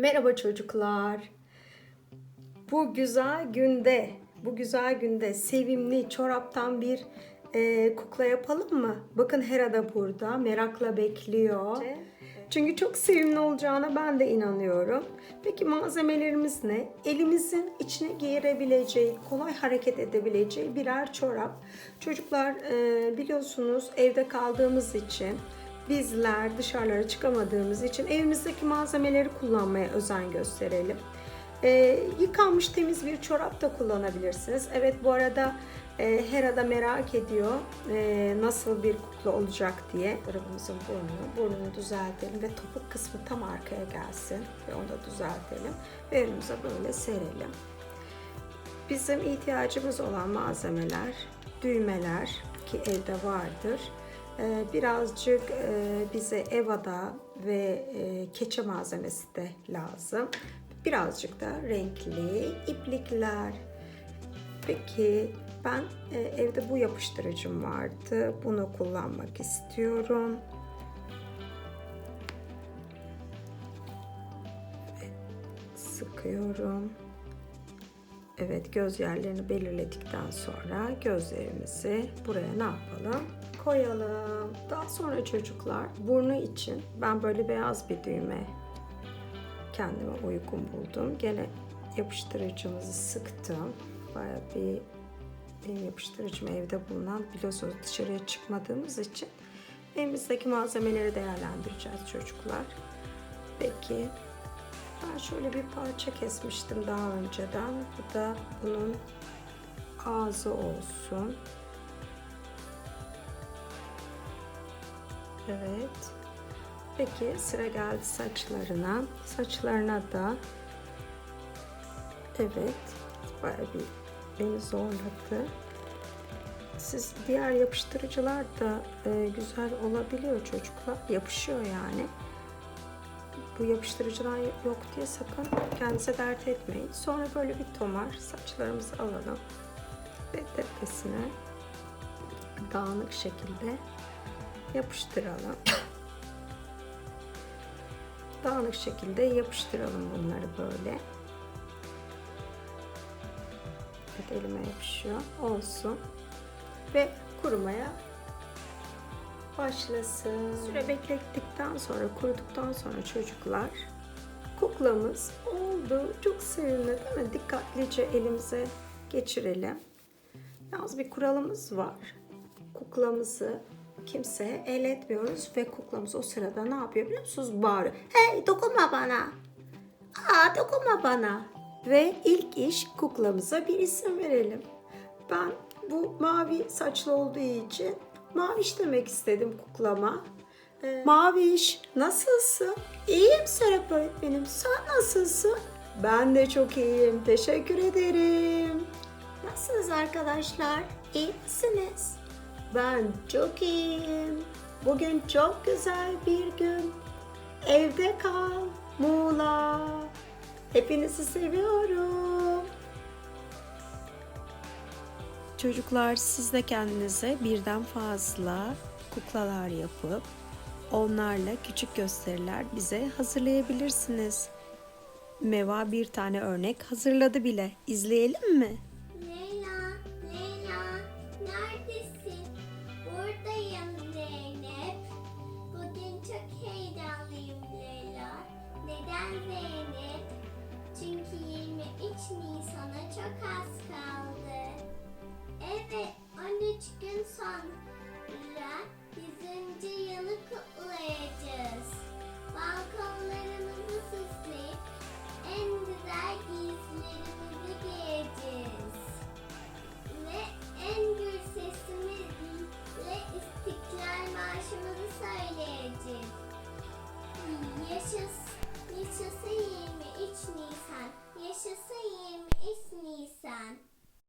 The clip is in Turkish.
Merhaba çocuklar. Bu güzel günde, bu güzel günde sevimli çoraptan bir e, kukla yapalım mı? Bakın Hera da burada, merakla bekliyor. Çünkü çok sevimli olacağına ben de inanıyorum. Peki malzemelerimiz ne? Elimizin içine girebileceği, kolay hareket edebileceği birer çorap. Çocuklar e, biliyorsunuz evde kaldığımız için bizler dışarılara çıkamadığımız için evimizdeki malzemeleri kullanmaya özen gösterelim. Ee, yıkanmış temiz bir çorap da kullanabilirsiniz. Evet bu arada e, Hera da merak ediyor e, nasıl bir kukla olacak diye. Arabamızın burnunu, burnunu düzeltelim ve topuk kısmı tam arkaya gelsin ve onu da düzeltelim. Ve önümüze böyle serelim. Bizim ihtiyacımız olan malzemeler, düğmeler ki evde vardır. Ee, Birazcık e, bize evada ve e, keçe malzemesi de lazım. Birazcık da renkli iplikler. Peki ben e, evde bu yapıştırıcım vardı. Bunu kullanmak istiyorum. Sıkıyorum. Evet göz yerlerini belirledikten sonra gözlerimizi buraya ne yapalım? Koyalım. Daha sonra çocuklar burnu için ben böyle beyaz bir düğme kendime uygun buldum. Gene yapıştırıcımızı sıktım. Baya bir benim yapıştırıcım evde bulunan biliyorsunuz dışarıya çıkmadığımız için evimizdeki malzemeleri değerlendireceğiz çocuklar. Peki ben şöyle bir parça kesmiştim daha önceden. Bu da bunun ağzı olsun. Evet. Peki sıra geldi saçlarına. Saçlarına da evet bayağı bir beni zorladı. Siz diğer yapıştırıcılar da e, güzel olabiliyor çocuklar. Yapışıyor yani bu yapıştırıcılar yok diye sakın kendinize dert etmeyin. Sonra böyle bir tomar saçlarımızı alalım ve tepesine dağınık şekilde yapıştıralım. dağınık şekilde yapıştıralım bunları böyle. Evet elime yapışıyor. Olsun. Ve kurumaya başlasın. Süre beklettikten sonra, kuruduktan sonra çocuklar kuklamız oldu. Çok sevimli değil mi? Dikkatlice elimize geçirelim. Yalnız bir kuralımız var. Kuklamızı kimseye el etmiyoruz ve kuklamız o sırada ne yapıyor biliyor musunuz? Bağırıyor. Hey dokunma bana. Aa dokunma bana. Ve ilk iş kuklamıza bir isim verelim. Ben bu mavi saçlı olduğu için Maviş demek istedim kuklama. Ee, Maviş nasılsın? İyiyim Serap öğretmenim. Sen nasılsın? Ben de çok iyiyim. Teşekkür ederim. Nasılsınız arkadaşlar? İyi misiniz? Ben çok iyiyim. Bugün çok güzel bir gün. Evde kal Muğla. Hepinizi seviyorum. Çocuklar siz de kendinize birden fazla kuklalar yapıp onlarla küçük gösteriler bize hazırlayabilirsiniz. Meva bir tane örnek hazırladı bile. İzleyelim mi? Neredesin? Buradayım Zeynep. Bugün çok heyecanlıyım Leyla. Neden Zeynep? Yaşasın 23 Nisan, yaşasın 23 Nisan.